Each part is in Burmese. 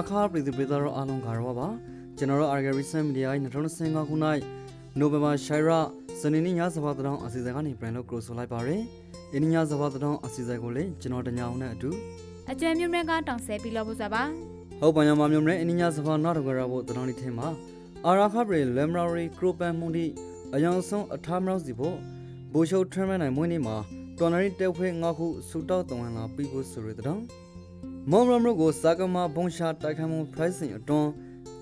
ရာခပြည်သူပြည်သားတို့အားလုံးကတော့ပါကျွန်တော်တို့ Arga Recent Media ရဲ့2025ခုနှစ်နိုဝင်ဘာရှိုင်ရာစနေနေ့ညစပါးတောင်အစီအစဉ်ကနေပြန်လို့ close ဆိုလိုက်ပါရယ်ဒီနေ့ညစပါးတောင်အစီအစဉ်ကိုလည်းကျွန်တော်တညာအောင်နဲ့အတူအကျွမ်းမြင့်မြင့်ကတောင်ဆဲပြီးလို့ဆိုပါဟုတ်ပါညမမျိုးနဲ့အင်းညစပါးနောက်တကြရဖို့တောင်းနေထင်ပါအာရာခပြည် Lemrari Cropan မှုန်ဒီအယောင်ဆုံးအထားမလို့စီဖို့ဘိုးရှုပ်ထရမနိုင်မွေးနေ့မှာတော်နရီတဲဖွဲငါခုဆူတောက်တဝန်လာပြီးဖို့ဆိုရတဲ့တော င်မောင်ရမကိုစာကမာဘုံရှာတိုက်ခိုက်မှု pricing အတွန်း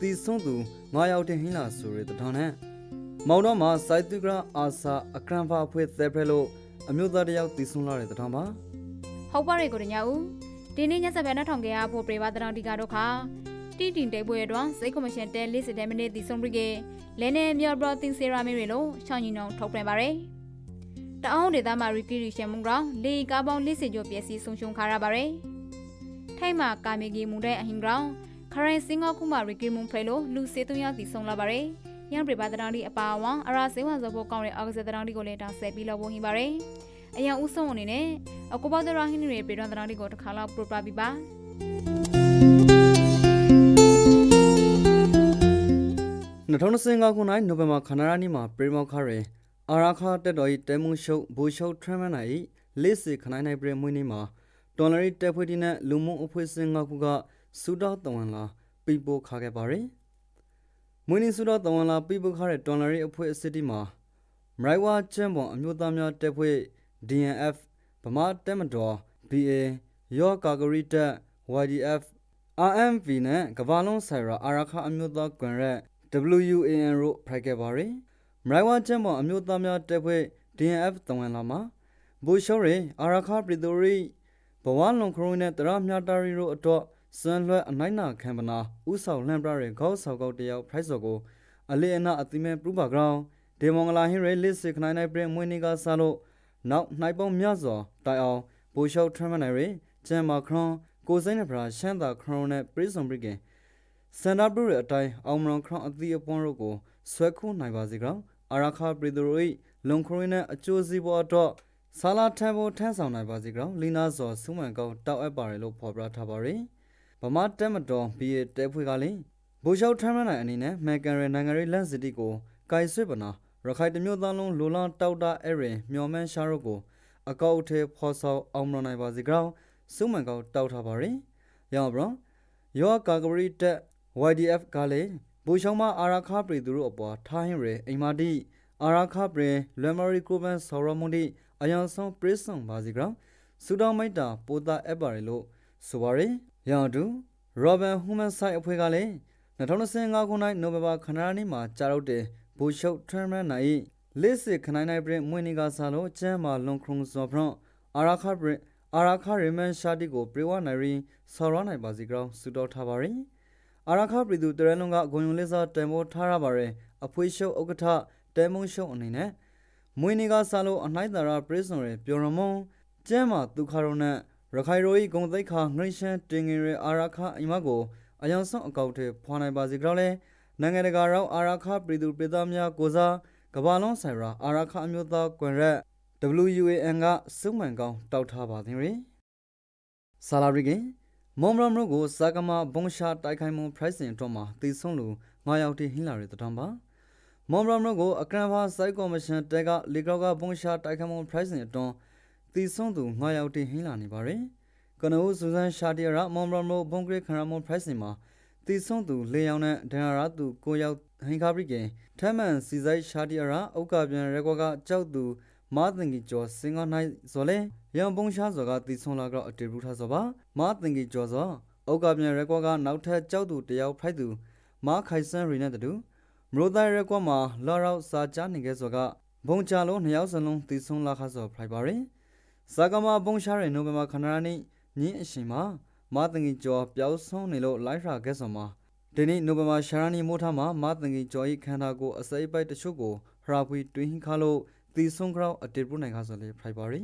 တီဆုံးသူ9ယောက်တင်ဟင်းလာဆိုရတဲ့တောင်နဲ့မောင်တော်မှာစိုက်သူကရာအာစာအကရန်ဖာဖွဲ့သဲဖဲလို့အမျိုးသားတယောက်တီဆုံးလာတဲ့တောင်ပါဟုတ်ပါရေကိုတညာဦးဒီနေ့ညစပယ်နဲ့ထောင်ကြရဖို့ပြေပါတောင်ဒီကတော့ခါတီတင်တဲပွဲတော့စိတ်ကွန်မရှင်တဲလေးစစ်တဲမိနစ်ဒီဆုံးပြီးကလဲနေမြော်ဘရတင်စီရာမီရီလို့ချောင်းညီနောင်ထုတ်ပြန်ပါရယ်တအောင်ဒေသမှာရီကီရီရှန်မုံကောင်လေကားပေါင်းလေးစစ်ကျော်ပျက်စီးဆုံးရှုံးခါရပါရယ် ထိုက်မှာကာမီဂီမူတဲ့အဟင်ကောင်ခရိုင်စင်ကောခုမှာရီကီမုံဖဲလို့လူစေတုံးရတီဆုံးလာပါရယ်ရန်ပြေပါတောင်ဒီအပါဝံအရာစေဝံဇောဖို့ကောင်းတဲ့အောက်ဆယ်တောင်ဒီကိုလည်းတောင်းဆက်ပြီးလို့ဝင်ပါရယ်အရန်ဦးဆုံးအနေနဲ့အကူပေါဒရာဟင်းတွေပြေတော့တောင်ဒီကိုတစ်ခါလောက်ပရိုပရာပြီးပါ2025ခုနှစ်နိုဝင်ဘာခန္ဓာရနေ့မှာပရိမောက်ခရဲအာရာခတက်တော်၏တဲမုံရှုပ်ဘူရှုပ်ထရမန်နိုင်လေးစီခနိုင်နိုင်ပြမွေးနေ့မှာ တော်လရီတက်ဖွဲ့တီနဲ့လူမှုအဖွဲ့အစည်းငါခုကစူတော်တဝန်လာပြပို့ခါခဲ့ပါရယ်မွေးနေ့စူတော်တဝန်လာပြပို့ခတဲ့တော်လရီအဖွဲ့အစည်းတီမှာမရိုက်ဝါချမ်ပွန်အမျိုးသားများတက်ဖွဲ့ DNF ဗမာတက်မတော် BA ရောကာဂရီတက် YDF RMV နဲ့ကမ္ဘာလုံးဆိုင်ရာအာရခအမျိုးသားကွန်ရက် WUAN တို့ဖိုက်ခဲ့ပါရယ်မရိုင်ဝါချမ်ပွန်အမျိုးသားများတက်ဖွဲ့ DNF တဝန်လာမှာဘူရှောရဲအာရခပရီတိုရီဘ ဝလုံခရုံးနဲ့တရမြတာရီတို့အတော့စွမ်းလွှဲအနိုင်နာခံပနာဥဆောင်လှမ်းပြရဲခေါက်ဆောက်ကောက်တယောက်ဖိုက်စော်ကိုအလေးအနအတိမဲပရူပါဂရောင်းဒေမွန်ဂလာဟင်းရဲလစ်စစ်ခနိုင်နိုင်ပြင်းမွေးနေကစားလို့နောက်နိုင်ပေါင်းမြစွာတိုင်အောင်ဘူရှောထရမနိုင်ရဲဂျမ်မာခရွန်ကိုစိမ့်နဖရာရှမ်းသာခရွန်နဲ့ပရိစုံပရိကင်စန္ဒပရုရဲ့အတိုင်းအောင်မရွန်ခရောင်းအသီးအပွန်းတို့ကိုဆွဲခိုးနိုင်ပါစေကြောင်းအာရခပရီဒရို၏လုံခရင်းနဲ့အကျိုးစီးပွားတော့ ဆာလာထံဖို့ထမ်းဆောင်နိုင်ပါစေကြောင်းလီနာဇော်စုမှန်ကောင်းတောက်အပ်ပါတယ်လို့ဖော်ပြထားပါရယ်ဗမာတက်မတော်ဘီရဲ့တဲဖွေကလည်းဘိုလ်ချုပ်ထမ်းမနိုင်အနေနဲ့မန်ကန်ရယ်နိုင်ငံရေးလန့်စီတီကိုကိုင်ဆွေပနာရခိုင်တမျိုးသားလုံးလိုလာတောက်တာအဲ့ရင်မျော်မှန်းရှားတို့ကိုအကောက်အထဲဖော်ဆောင်အောင်မနိုင်ပါစေကြောင်းစုမှန်ကောင်းတောက်ထားပါရယ်ရောင်းဘရောယောကာဂရီတက် YDF ကလည်းဘူရှောင်းမအာရာခပရီသူတို့အပေါ်ထားဟင်းရဲအိမ်မာတီအာရာခပရီလွမ်မရီကိုဗန်ဆော်ရမွန်ဒီ အယံဆောင်ပရစ်ဆောင်ပါစီကောင်စူတောင်းမိုက်တာပိုတာအပ်ပါရလို့ဆိုပါရယ်ရောင်တူရောဘန်ဟူမန်ဆိုင်အဖွဲ့ကလည်း2025ခုနှစ်နိုဝင်ဘာခဏနေ့မှာကြာတော့တဲ့ဘူရှုပ်ထရမန်နိုင်လေးစစ်ခနိုင်နိုင်ပြင်မွေးနေကစားလို့ကျမ်းမာလွန်ခရုံစောဖရန်အာရာခပရီအာရာခရီမန်ရှာတီကိုပြေဝနိုင်ရင်ဆော်ရနိုင်ပါစီကောင်စူတောထားပါရယ်အာရခပြည်သူတရလုံးကဂုံယုံလေးစားတန်ဖိုးထားရပါရယ်အဖွေးရှုပ်ဥက္ကဋ္ဌတဲမုံရှုပ်အနေနဲ့ မွေးနေကစားလို့အနှိုက်သာရပရိစုံရယ်ပြော်ရမုံကျမ်းမာဒုခရုံနဲ့ရခိုင်ရိုဤဂုံသိက္ခာငရိရှန်တင်ငင်ရယ်အာရခအိမ်မကိုအယောင်ဆုံးအကောက်ထဲဖွာနိုင်ပါစေကြောင်းလဲနိုင်ငံတကာရောက်အာရခပြည်သူပြည်သားများကိုစားကဘာလုံးဆိုင်ရာအာရခအမျိုးသားကွန်ရက် WUAN ကစုမှန်ကောင်းတောက်ထားပါသည်ရယ်ဆာလာရီကင်မွန်ဘရမ်တို့ကိုဇာကမာဘုံရှာတိုက်ခိုင်မှု pricing အတွက်မှာတည်ဆုံးလူ9ယောက်ထိဟင်းလာတဲ့တံပါ မွန်ဘရမ်တို့ကိုအကရန်ဖာစိုက်ကော်မရှင်တက်ကလေကောက်ကဘုံရှာတိုက်ခိုင်မှု pricing အတွန်းတည်ဆုံးသူ9ယောက်ထိဟင်းလာနေပါရယ်ကနဦးစူဇန်ရှာတီယာမွန်ဘရမ်တို့ဘုံဂရစ်ခရမှု pricing မှာတည်ဆုံးသူ၄ယောက်နဲ့ဒန်ရာသူ9ယောက်ဟင်ကာပရိကေထမ်းမှန်စီဆိုင်ရှာတီယာဥက္ကပြန်ရက်ကွက်ကကြောက်သူမာသင်ကြီးကျော်စင်ကာနိုင်ဇော်လဲရန်ပုံရှားစော်ကတည်ဆုံးလာတော့အတေဘူးထားစောပါမာသင်ကြီးကျော်စောဩကပြန်ရက်ကွက်ကနောက်ထပ်ကြောက်သူတယောက်ဖိုက်သူမာခိုင်ဆန်ရီနဲ့တူ မရိုတိုင်းရက်ကွက်မှာလာရောက်စာချနေခဲ့စော်ကဘုံချလုံးနှစ်ယောက်စလုံးတည်ဆုံးလာခါစော်ဖိုက်ပါရင်ဇာကမာဘုံရှားရဲ့နိုဝင်ဘာခန္ဓာနေ့ညင်းအရှင်မှာမာသင်ကြီးကျော်ပျောက်ဆုံးနေလို့လိုက်ရာခဲ့စော်မှာဒီနေ့နိုဝင်ဘာရှာရာနီမိုးထားမှာမာသင်ကြီးကျော်၏ခန္ဓာကိုယ်အစိပ်ပိုက်တချို့ကိုဟရာဖွီတွင်းခါလို့တီဆုံကြောအတေပရုနိုင်ခါဆိုလေဖိုက်ပါရီ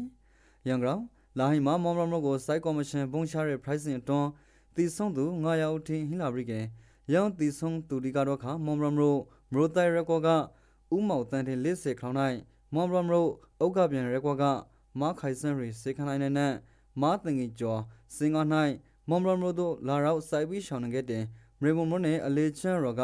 ယံကောင်လာဟိမာမောင်မမကိုစိုက်ကော်မရှင်ဘုံရှာရဲ့ pricing အတွန်းတီဆုံသူ9ရောက်ထင်းဟိလာပရိကေ ရောင်းတီဆုံသူဒီကတော့ခါမောင်မမရိုမရိုတိုင်ရက်ကောကဥမောက်တန်တဲ့လစ်စေခေါင်းနိုင်မောင်မမရိုဥက္ကပြန်ရက်ကောကမခိုင်စန်ရီစေခနိုင်နဲ့မာတင်ကြီးကျော်စင်ကာနိုင်မွန်ဘရမိုတို့လာရောက်စိုက်ပြီးရှောင်းနေခဲ့တဲ့မရေဘုံမွန်နဲ့အလေးချန်ရောက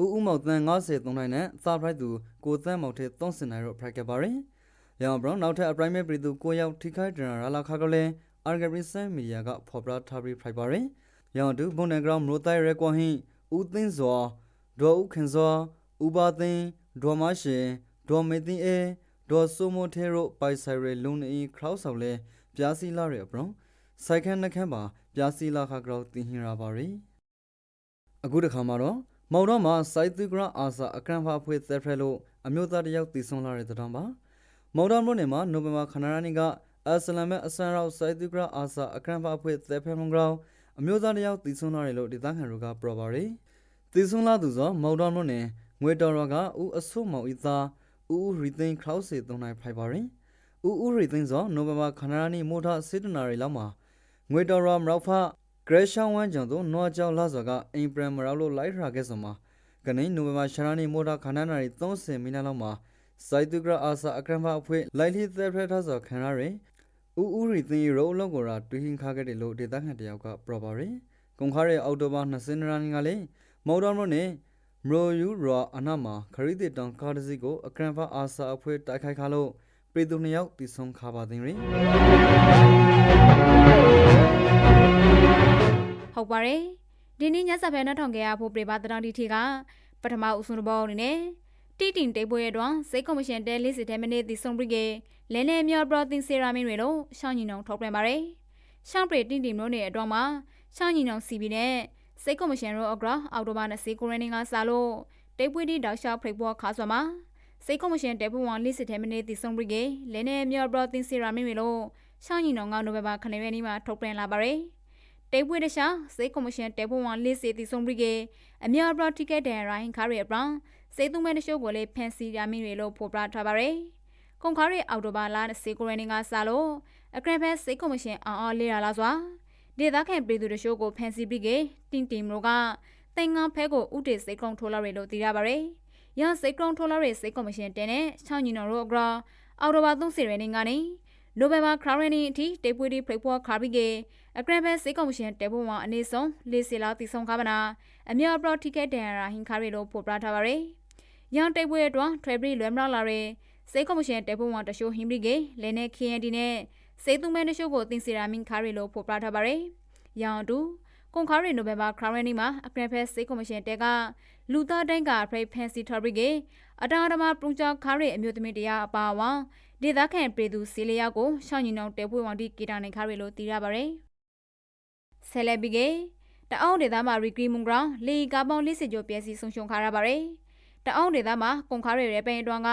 ဦးဦးမောက်တန်93နိုင်နဲ့သာပရိုက်သူကိုတန်းမောက်တဲ့30နိုင်ရောဖရိုက်ခဲ့ပါတယ်။ရောင်ဘရောင်းနောက်ထပ်အပရိုင်မဲပြည်သူကိုရောက်ထိခိုက်ဒရရာလာခါကလည်းအာဂရီဆန်မီဒီယာကဖော်ပြထားပြီးဖရိုက်ပါတယ်။ ရောင်တူဘုန်နယ်ဂရောင်းမလို့တိုင်ရဲကွန်ဟင်းဦးသိန်းစွာဒေါ်ဦးခင်စွာဦးပါသိန်းဒေါ်မရှိဒေါ်မေသိန်းအေဒေါ်ဆိုမိုထေရိုပိုင်ဆိုင်ရဲလုံနေခရောက်ဆောင်လဲပြားစီလာရဲဘရောင်းစိုက်ခန်းနှခမ်းပါပြားစီလာခါကရောတင်ဟင်ရာပါရီအခုတစ်ခါမှာတော့မောင်တော့မှာစိုက်သူဂရအာစာအကရန်ဖာဖွေသက်ဖရဲလို့အမျိုးသားတစ်ယောက်တည်ဆုံလာတဲ့တောင်ပါမောင်တော်မြို့နယ်မှာနိုဝင်ဘာခဏရနီကအစလမ်မဲအစန်ရောက်စိုက်သူဂရအာစာအကရန်ဖာဖွေသက်ဖရဲမုံကောင် အမျိုးသားတစ်ယောက်တည်ဆုံလာတယ်လို့ဒေသခံတွေကပြောပါရယ်တည်ဆုံလာသူဆိုမောင်တော်မြို့နယ်ငွေတော်ရကဦးအဆုမောင်ဤသားဦးဦးရီသိန်းခရောက်စေသုံးနိုင်ဖိုက်ပါရယ်ဦးဦးရီသိန်းဆိုနိုဝင်ဘာခဏရနီမိုးထစေတနာရီလောက်မှာငွေတော်ရမရောက်ဖဂရရှောင်းဝမ်းကျော်တို့နွားကြောက်လာစောကအိမ်ပရမရောက်လို့လိုက်ရာခဲ့စမှာကနေနိုဝင်ဘာရှာရာနီမိုတာခန္ဓာနာရီ30မိနစ်လောက်မှာစိုက်တူဂရအာစာအကရမ်ဘာအဖွဲ့လိုက်လီသက်ဖရက်ထဆော်ခံရရင် ဦးဦးရီသင်ရိုးလုံးကိုရာတွင်းခါခဲ့တယ်လို့ဒေသခံတယောက်ကပြောပါရယ်ကုန်ခါရဲ့အော်တိုဘာ20ရာနီကလည်းမော်ဒန်ရိုနဲ့မရိုယူရာအနာမှာခရီးတဲ့တောင်ကားတစ်စီးကိုအကရမ်ဘာအာစာအဖွဲ့တိုက်ခိုက်ခါလို့ပြည်သူနှစ်ယောက်တည်ဆုံခါပါသိရင်ဟုတ်ပါတယ်ဒီနေ့ညစာဖဲနှထောင်ကြရဖို့ပြပါတတော်ဒီထီကပထမဦးဆုံးတစ်ပေါက်အနေနဲ့တီတင်တိတ်ပွဲရတော့စိတ်ကော်မရှင်တဲလေးစစ်တဲမနေ့ဒီဆုံးပြကေ လဲလဲမြော့ပရိုတင်ဆီရာမင်းတွေလို့ရှောင်းညီနောင်ထုတ်ပြန်ပါတယ်ရှောင်းပရီတင်တင်မျိုးနဲ့အတွင်းမှာရှောင်းညီနောင်စီပီနဲ့စိတ်ကော်မရှင်ရောအဂရအော်တိုဘာ20ကိုရင်းကစားလို့တိတ်ပွဲဒီတောက်ရှောက်ဖိတ်ပေါ်ခါဆွာမှာစိတ်ကော်မရှင်တဲဘဝန်လေးစစ်တဲမနေ့ဒီဆုံးပြကေလဲလဲမြော့ပရိုတင်ဆီရာမင်းတွေလို့ရှောင်းညီနောင်ကနိုဝင်ဘာ9ရက်နေ့မှာထုတ်ပြန်လာပါတယ်တေပွေတခြားစေကော်မရှင်တေပွန်ဝန်လေးစီတီဆုံးပြီးကအမြောက်ပရတိကက်ဒန်ရိုင်းခါရီအပရန်စေသုံးမဲတရှို့ကိုလည်းဖန်စီရမင်းတွေလို့ဖော်ပြထားပါရယ် ကွန်ခါရီအော်တိုဘာလာစေကိုရနေကစားလို့အကရဖက်စေကော်မရှင်အော်အော်လေးရလာစွာဒေသခံပြည်သူတရှို့ကိုဖန်စီပြီးကတင်တင်မိုကတိုင်ငံဖဲကိုဥတေစေကုံထိုးလာရလို့တည်ရပါရယ်ရန်စေကုံထိုးလာရစေကော်မရှင်တဲနဲ့ချောင်းညီနော်တို့အကရအော်တိုဘာ30ရက်နေ့ကနေနိုဝင်ဘာခရရနီအထိတေပွေဒီဖိတ်ဖို့ခါပြီးကအကရဘက်စေကော်မရှင်တဲဘုံမှာအနေဆုံးလေးစီလောက်တည်ဆုံကားမနာအမြောက်ပရော့တိကက်ဒန်ရာဟင်ခါရီလို့ဖော်ပြထားပါရယ်။ရန်တိတ်ပွဲအတွင်းထွေဘရီလွယ်မလောက်လာရယ် စေကော်မရှင်တဲဘုံမှာတရှိုးဟင်ဘရီကေလဲနေခရင်ဒီနဲ့စေသူမဲတရှိုးကိုတင်စီရာမင်ခါရီလို့ဖော်ပြထားပါရယ်။ရန်တူကွန်ခါရီနိုဝင်ဘာခရရနီမှာအကရဘက်စေကော်မရှင်တဲကလူသားတိုင်းကဖရိတ်ဖန်စီထော်ဘရီကေအတာရမပရုံချခါရီအမျိုးသမီးတရားအပါဝါဒေသခံပြည်သူစီလျောက်ကိုရှောင်းညီနောင်တဲပွေဝံဒီကီတာနေခါရီလို့တည်ရပါရယ်ဆယ်လက်ပြီးကတအောင်းဒေသမှာရီဂရီမွန်ဂရောင်းလေကာပေါင်း40ကျော်ပြည့်စည်ဆုံးရှုံခါရပါရယ်တအောင်းဒေသမှာကုန်ခါရရဲပိန်အတွန်းက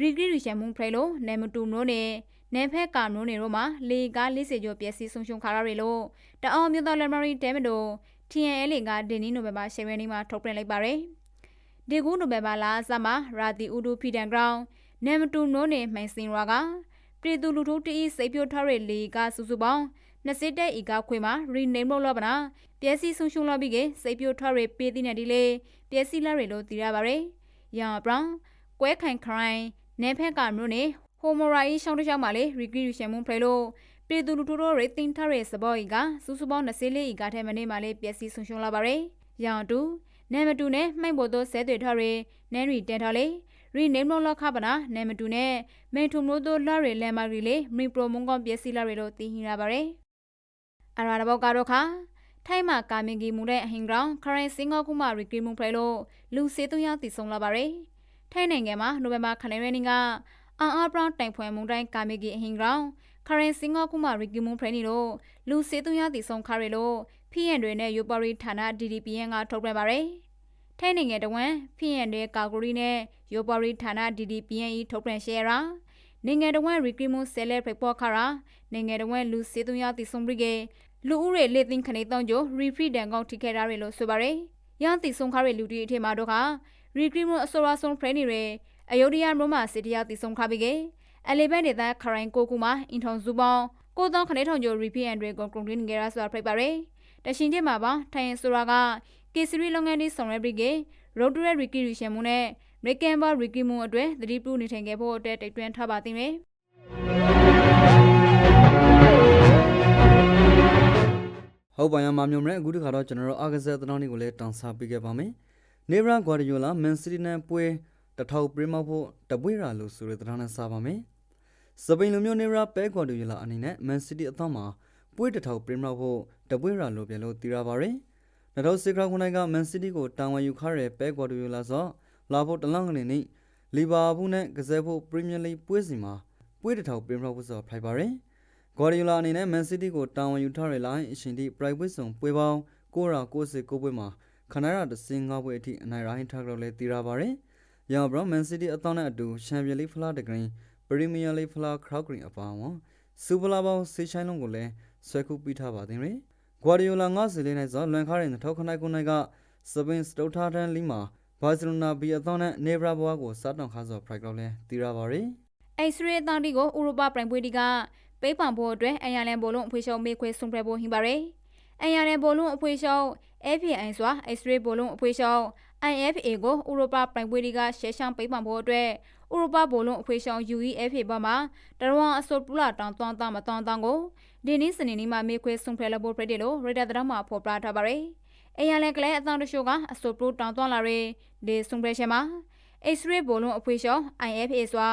ရီဂရီရီရှန်မွန်ဖရဲလို့နေမတူမျိုးနဲ့နန်ဖက်ကာမျိုးနေတို့မှာလေကား40ကျော်ပြည့်စည်ဆုံးရှုံခါရရလို့တအောင်းမြို့သားလက်မရီတဲမတို့ TNL ကဒီနီနိုဘယ်မှာရှယ်ဝဲနေမှာထုတ်ပြန်လိုက်ပါရယ်ဒီကူနိုဘယ်မှာလာစမှာရာတီဥဒူဖီဒန်ဂရောင်းနမ်မတူနိုးနေမှန်စင်ရွာကပြည်သူလူထုတီးစိတ်ပြိုထားတဲ့လေကစုစုပေါင်းနှစ်စစ်တဲ့ဤကခွေမှာရီနေမလို့လောပနာပျက်စီးဆုံးရှုံးလောပြီးကစိတ်ပြိုထားတဲ့ပေးတဲ့နေဒီလေပျက်စီးလာရလို့သိရပါရယ်ရန်ဘရောင်းကွဲခိုင်ခရိုင် နေဖက်ကမြို့နေဟိုမိုရာဤရှောင်းတစ်ချောင်းမှာလေရီဂရီရှင်မွန်ဖလေလို့ပြည်သူလူထုတို့ရေတင်ထားတဲ့စဘောဤကစုစုပေါင်း24ဤကထဲမနေ့မှလေပျက်စီးဆုံးရှုံးလာပါရယ်ရန်တူနဲမတူနဲ့မှိုက်ပေါ်သောဆဲတွေထားရနန်းရီတဲထားလေရီနေမလို့လောက်ခပနာနဲမတူနဲ့မင်ထုံလို့တို့လာရလဲမာရီလေမီပရိုမွန်ကောင်ပျက်စီးလာရလို့သိဟင်ရပါရယ်အရာတော့ကတော့ခါထိုင်းမှာကာမင်ဂီမူတဲ့အဟင်ဂရောင်းခရိုင်စင်ကာပူမှာရီကီမူဖလဲလို့လူစေးသွင်းရတည်ဆုံလာပါရယ် ထိုင်းနိုင်ငံမှာနိုဝင်ဘာခလရင်းကအာအာဘရောင်းတိုင်ဖွယ်မုန်တိုင်းကာမင်ဂီအဟင်ဂရောင်းခရိုင်စင်ကာပူမှာရီကီမူဖလဲနေလို့လူစေးသွင်းရတည်ဆုံခါရလို့ဖီယန်တွေနဲ့ယူပါရီဌာန DDPN ကထုတ်ပြန်ပါရယ်ထိုင်းနိုင်ငံတဝန်ဖီယန်တွေကာဂိုရီနဲ့ယူပါရီဌာန DDPN ထုတ်ပြန်ရှယ်ရာနိုင်ငံတဝန်ရီကီမူဆဲလဲဖိတ်ပေါ်ခါရာနိုင်ငံတဝန်လူစေးသွင်းရတည်ဆုံပြီးကလူဦးရေလက်သိန်းခနေတောင်းကျရီဖရီဒန်ကောင်ထိခဲ့တာတွေလို့ဆိုပါရယ်ရန်တီဆုံခါရလူတီအထက်မှာတော့ခ ရီကရီမအစောရာဆုံဖရနေရအယုဒိယမမစီတယာတီဆုံခါပြီးကအလီဘန်ဒေသခရိုင်ကိုကူမှာအင်ထုံစုပေါင်းကိုတောင်းခနေထောင်ကျရီဖီအန်တွေကိုကွန်ကရင်းဂေရာဆိုတာဖိတ်ပါရယ်တရှင်တဲ့မှာပါထိုင်ဆိုရာကကေစရီလုပ်ငန်းဒီဆောင်ရပြီးကရိုဒရက်ရီကီရီရှင်မူနဲ့မေကန်ဘာရီကီမူအတွက်သတိပြုနေထိုင်ခဲ့ဖို့အတွက်တိတ်တွန်းထားပါသိမယ်ဟုတ်ပါရမမျိုးမလဲအခုတခါတော့ကျွန်တော်တို့အာဂဇက်သတင်းတွေကိုလည်းတောင်စားပေးခဲ့ပါမယ် နေဘရာဂွာဒီယိုလာမန်စီးတီးနဲ့ပွဲတထောက်ပရမောက်ဖို့တပွေရာလို့ဆိုတဲ့သတင်းနဲ့စားပါမယ်စပိန်လူမျိုးနေဘရာပဲဂွာဒီယိုလာအနေနဲ့မန်စီးတီးအသင်းမှာပွဲတထောက်ပရမောက်ဖို့တပွေရာလို့ပြန်လို့သိရပါတယ်2010ခါခုနှစ်ကမန်စီးတီးကိုတာဝန်ယူခရတဲ့ပဲဂွာဒီယိုလာဆိုလာဖို့တလန့်ကနေနေလီဗာပူးနဲ့ကစားဖို့ပရီးမီယာလိပွဲစဉ်မှာပွဲတထောက်ပရမောက်ဖို့ဆိုဖိုက်ပါတယ်ဂွာဒီယိုလာအနေနဲ့မန်စီးတီးကိုတာဝန်ယူထားတဲ့လိုင်းအရှင်တီပရိုက်ပွဲဆောင်ပွဲပေါင်း990ပွဲမှာ ခဏရတစင်၅ပွဲအထိအနိုင်ရိုင်းထားကြလို့လည်းသိရပါတယ်။ရောင်ဘရမန်စီးတီးအသောနဲ့အတူချန်ပီယံလိဖလားတဂရင်းပရီမီယာလိဖလားခရော့ဂရင်းအပါအဝင်စူပလာပေါင်းဆေးချိုင်းလုံးကိုလည်းဆွဲခုပြီးထားပါသေးတယ်။ဂွာဒီယိုလာ90လေးနဲ့ဆိုလွန်ခါတဲ့2000ခနိုင်ခုနိုင်ကစပင်စတုထာတန်လီမှာဘာစီလိုနာဘီအသောနဲ့နေဘရာဘွားကိုစားတောင်ခါစောဖရိုက်ကောက်လည်းသိရပါတယ်။အိတ်စရေးအသင်းတီကိုဥရောပပရိုင်ပွဲတီကပေးပံဖို့အတွက်အန်ရလန်ဘောလုံးအဖွေးရှောင်းမေခွဲဆုံဖရက်ဖို့ဟင်ပါရယ် အန်ရလန်ဘောလုံးအဖွေးရှောင်း FPI စွာအိတ်စရေးဘောလုံးအဖွေးရှောင်း IFA ကိုဥရောပပရိုင်ပွဲတီကရှေ့ရှောင်းပေးပံဖို့အတွက်ဥရောပဘောလုံးအဖွေးရှောင်း UEFA ဘက်မှတရဝမ်အစောပူလာတောင်တောင်းတောင်းမတောင်းတောင်းကိုဒီနေ့စနေနေ့မှာမေခွဲဆုံဖရက်လဘောဖရက်တီလို့ရေဒါဒရမှာဖော်ပြထားပါရယ်အန်ရလန်ကလေးအသင်းတရှို့ကအစောပူတောင်းတောင်းလာရယ်ဒီဆုံဖရက်ရှမှာ X-ray ဘောလုံးအဖွေးရှောင်း IFA စွာ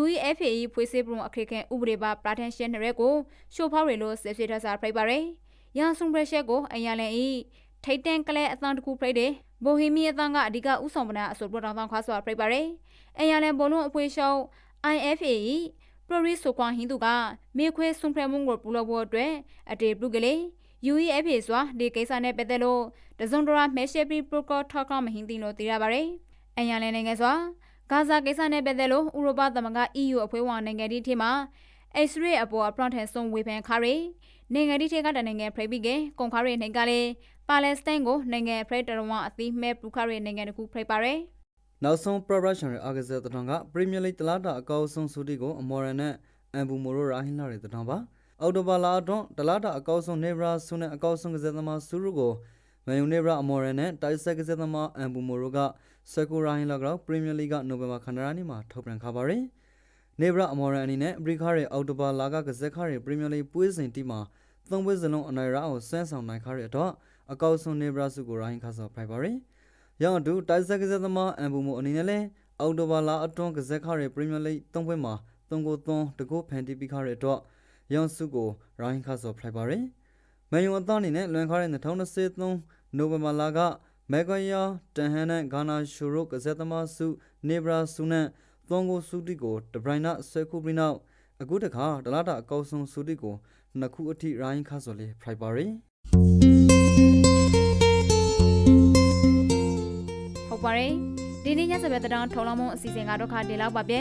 UEFA ဖွေးစေပုံအခရိကန်ဥပဒေပါပလာတန်ရှင်းရဲကိုရှိုးဖောက်ရလို့စစ်စစ်ထစာဖိတ်ပါရယ် ရန်ဆုံပရက်ရှက်ကိုအရန်လန်ဤထိတ်တန်ကလဲအသံတကူဖိတ်တယ်ဘိုဟီမီအသံကအဓိကဥဆောင်ပနာအဆိုပတော်တောင်းခါစွာဖိတ်ပါရယ်အရန်လန်ဘောလုံးအဖွေးရှောင်း IFA ပရိုရီဆိုကွန်ဟင်းသူကမေခွဲဆုံဖရမုံကိုပူလို့ဖို့အတွက်အတေပလူကလေး UEFA စွာဒီကိစ္စနဲ့ပတ်သက်လို့တစုံတရာမဲရှယ်ပီပရိုကောထောက်ကမဟင်းတင်လို့သိရပါရယ်အရန်လန်နိုင်ငံစွာဂါဇာကိစ္စနဲ့ပတ်သက်လို့ဥရောပသမဂ္ဂ EU အဖွဲ့ဝင်နိုင်ငံတွေထဲမှာ X-ray အပေါ်အပရန်ထန်ဆုံးဝေဖန်ခါရီနိုင်ငံတွေထဲကတနိုင်ငံဖရိပိကေကွန်ခါရီနိုင်ငံကလည်းပါလက်စတိုင်းကိုနိုင်ငံဖရိတရဝအသီးမဲ့ပူခါရီနိုင်ငံတခုဖရိပါရယ်နောက်ဆုံး progression ရဲ့အာဂဇက်တထောင်က Premier League တလားတာအကောက်ဆုံးစုတီကိုအမော်ရန်နဲ့အမ်ဘူမိုရိုရာဟင်းလာတဲ့တထောင်ပါအော်တိုဘာလာအတွန်းတလားတာအကောက်ဆုံးနေဘရာဆုနဲ့အကောက်ဆုံးကစားသမားဆူရူကိုမန်ယူနေဘရာအမော်ရန်နဲ့တိုက်ဆက်ကစားသမားအမ်ဘူမိုရိုကစကူရာဟင်းလာကတော့ Premier League ကနိုဝင်ဘာခန္ဓာနေ့မှာထုတ်ပြန်ခါပါရယ် နေဘရာအမော်ရန်အနေနဲ့အပရိခါရဲ့အော်တိုဘာလာကကစားခါရဲ့ Premier League ပွဲစဉ်တီမှာသုံးပွဲစလုံးအနိုင်ရအောင်ဆန်းဆောင်နိုင်ခါရဲ့တော့အကောက်ဆုံးနေဘရာစုကိုရာဟင်းခါဆော့ဖိုက်ပါရယ်ရောင်အတူတိုက်ဆက်ကစားသမားအမ်ဘူမိုအနေနဲ့လည်းအော်တိုဘာလာအတွန်းကစားခရရဲ့ပရီးမီယာလိသုံးပွဲမှာသုံးကိုသွန်းတကိုးဖန်တီးပြီးခရတဲ့အတွက်ရောင်စုကိုရိုင်းခါဆော့ဖလိုက်ပါရယ်မန်ယူအသင်းအနေနဲ့လွန်ခရတဲ့2023နိုဝင်ဘာလကမက်ဂွိုင်ယာတန်ဟန်နဲ့ဂါနာရှူရိုကစားသမားစုနေဘရာစုနဲ့ သုံးကိုစုတီကိုဒဘရိုင်နာဆွဲခုပြီးနောက်အခုတခါဒလာတာအကောက်ဆုံးစုတီကိုနှစ်ခုအထိရိုင်းခါဆော့လေးဖလိုက်ပါရယ်ဟုတ်ပါတယ်ဒီနေ့ညစပယ်တတော်ထုံလုံးမုံအစီအစဉ်ကတော့ခါဒီလောက်ပါဗျ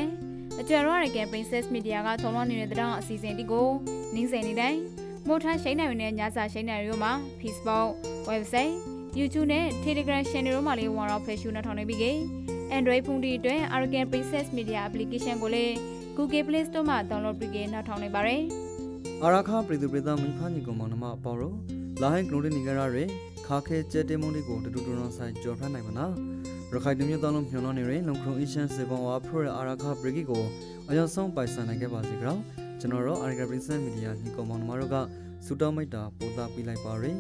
အကျွယ်ရောရက Princess Media ကထုံလုံးနေတဲ့တတော်အစီအစဉ်ဒီကိုနင်းစင်နေတိုင်းမို့ထရှိန်နိုင်နေတဲ့ညစာရှိန်နိုင်ရိုးမှာ Facebook website YouTube နဲ့ Telegram channel တို့မှာလေးဝင်တော့ဖေရှုနဲ့ထောင်နေပြီကေ Android ဖုန်းဒီအတွက် Arrogant Princess Media application ကိုလည်း Google Play Store မှာ download ပြီးကေနောက်ထောင်နေပါတယ်အာရခပြည်သူပြည်သားမိဖာညီကောင်မောင်နှမအပေါရောလာဟိုင်ကနိုဒီနီဂရာရဲခါခဲကျဲတဲမုန်ဒီကိုတူတူတူနော်ဆိုင်ကြော်ဖတ်နိုင်မနာရခိုင်တမျိုးသားလုံးမျှော်နှောင်းနေရင်လုံခရုံအီရှန်စေဘောဝါဖရိုအာရခဘရဂီကိုအရောက်ဆုံးပိုင်ဆိုင်နိုင်ခဲ့ပါစေကြောကျွန်တော်တို့အာရဂပရင်းစမီဒီယာညီကောင်မောင်နှမတို့ကစူတောင်းမိတ်တာပို့တာပေးလိုက်ပါရယ်